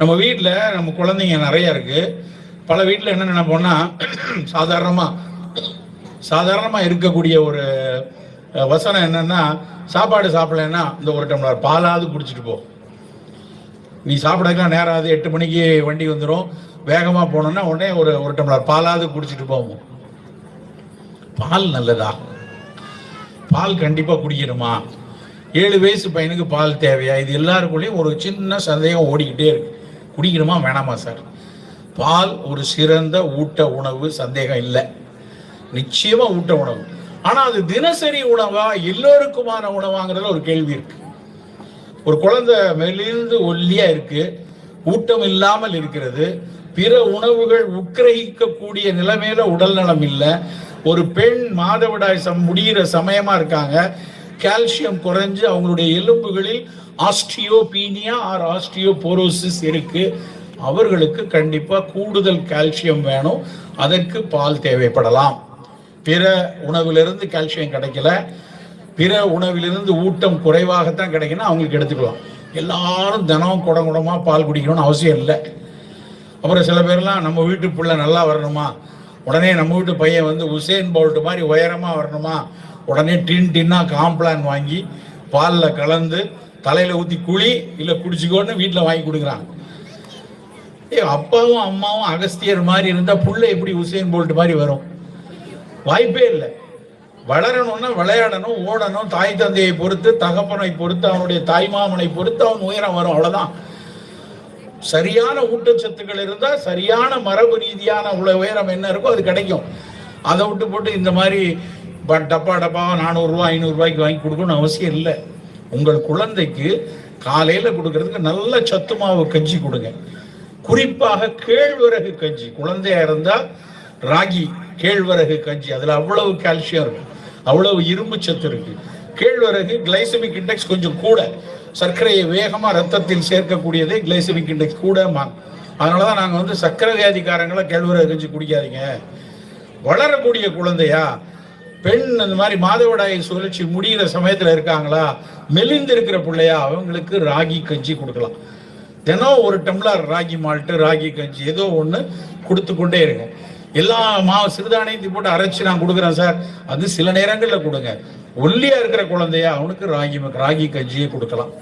நம்ம வீட்டில் நம்ம குழந்தைங்க நிறைய இருக்கு. பல வீட்டில் என்ன நினைப்போம்னா சாதாரணமாக சாதாரணமாக இருக்கக்கூடிய ஒரு வசனம் என்னன்னா சாப்பாடு சாப்பிடலன்னா இந்த ஒரு டம்ளர் பாலாவது குடிச்சிட்டு போ. நீ சாப்பிடக்கெல்லாம் நேரம் ஆகுது எட்டு மணிக்கு வண்டி வந்துடும் வேகமாக போனோம்னா உடனே ஒரு ஒரு டம்ளர் பாலாவது குடிச்சிட்டு போவோம். பால் நல்லதா? பால் கண்டிப்பாக குடிக்கணுமா? ஏழு வயசு பையனுக்கு பால் தேவையா? இது எல்லாருக்குள்ளேயும் ஒரு சின்ன சந்தேகம் ஓடிக்கிட்டே இருக்கு. குடிக்கணுமா? வேணாமா சார். பால் ஒரு சிறந்த ஊட்ட உணவு சந்தேகம் இல்லை. நிச்சயமாக ஊட்ட உணவு. ஆனால் அது தினசரி உணவா எல்லோருக்குமான உணவாங்கிறதுல ஒரு கேள்வி இருக்கு. ஒரு குழந்தை மெலிந்து ஒல்லியாக இருக்கு ஊட்டம் இல்லாமல் இருக்கிறது பிற உணவுகள் உட்கிரகிக்கக்கூடிய நிலைமையில உடல் நலம் இல்லை ஒரு பெண் மாதவிடாய் சம் முடிகிற சமயமா இருக்காங்க கால்சியம் குறைஞ்சு அவங்களுடைய எலும்புகளில் ஆஸ்டியோபீனியா ஆர் ஆஸ்டியோபோரோசிஸ் இருக்கு. அவர்களுக்கு கண்டிப்பாக கூடுதல் கால்சியம் வேணும். அதற்கு பால் தேவைப்படலாம். பிற உணவிலிருந்து கால்சியம் கிடைக்கல. பிற உணவிலிருந்து ஊட்டம் குறைவாகத்தான் கிடைக்குன்னா அவங்களுக்கு எடுத்துக்கலாம். எல்லாரும் தினம் குடம் குடமாக பால் குடிக்கணும்னு அவசியம் இல்லை. அப்புறம் சில பேர்லாம் நம்ம வீட்டு பிள்ளை நல்லா வரணுமா? உடனே நம்ம வீட்டு பையன் வந்து உசேன் போல்ட்டு மாதிரி உயரமாக வரணுமா? உடனே டின் டின்னா காம்ப்ளான் வாங்கி பாலில் கலந்து தலையில் ஊற்றி குழி இல்லை குடிச்சிக்கோன்னு வீட்டில் வாங்கி கொடுக்குறாங்க. ஏ அப்பாவும் அம்மாவும் அகஸ்தியர் மாதிரி இருந்தால் புள்ள எப்படி உசேன் போல்ட் மாதிரி வரும். வாய்ப்பே இல்லை. வளரணும்னா விளையாடணும் ஓடணும் தாய் தந்தையை பொறுத்து தகப்பனை பொறுத்து அவனுடைய தாய்மாமனை பொறுத்து அவன் உயரம் வரும் அவ்வளோதான் சரியான ஊட்டச்சத்துக்கள் இருந்தால் சரியான மரபு ரீதியான உள்ள உயரம் என்ன இருக்கோ அது கிடைக்கும். அதை விட்டு போட்டு இந்த மாதிரி பட் டப்பா டப்பா நானூறுரூவா ஐநூறுரூவாய்க்கு வாங்கி கொடுக்கணும்னு அவசியம் இல்லை. உங்கள் குழந்தைக்கு காலையில் கொடுக்கறதுக்கு நல்ல சத்து மாவு கஞ்சி கொடுங்க. குறிப்பாக கேழ்வரகு கஞ்சி. குழந்தையா இருந்தால் ராகி கேழ்வரகு கஞ்சி. அதில் அவ்வளவு கால்சியம் இருக்கு. அவ்வளவு இரும்பு சத்து இருக்கு. கேழ்வரகு கிளைசமிக் இண்டெக்ஸ் கொஞ்சம் கூட. சர்க்கரையை வேகமாக ரத்தத்தில் சேர்க்கக்கூடியதே கிளைசமிக் இண்டெக்ஸ் கூட அதனாலதான் நாங்கள் வந்து சர்க்கரை வியாதிக்காரங்களை கேழ்வரகு கஞ்சி குடிக்காதீங்க. வளரக்கூடிய குழந்தையா பெண் அந்த மாதிரி மாதவிடாய் சுழற்சி முடிகிற சமயத்துல இருக்காங்களா? மெலிந்து இருக்கிற பிள்ளையா? அவங்களுக்கு ராகி கஞ்சி கொடுக்கலாம். தினம் ஒரு டம்ளர் ராகி மால்ட்டு ராகி கஞ்சி ஏதோ ஒன்று கொடுத்து கொண்டே இருங்க. எல்லா மா சிறுதானியத்தையும் போட்டு அரைச்சு நான் கொடுக்குறேன் சார். அது சில நேரங்களில் கொடுங்க. ஒல்லியா இருக்கிற குழந்தையா அவனுக்கு ராகி ராகி கஞ்சியை கொடுக்கலாம்.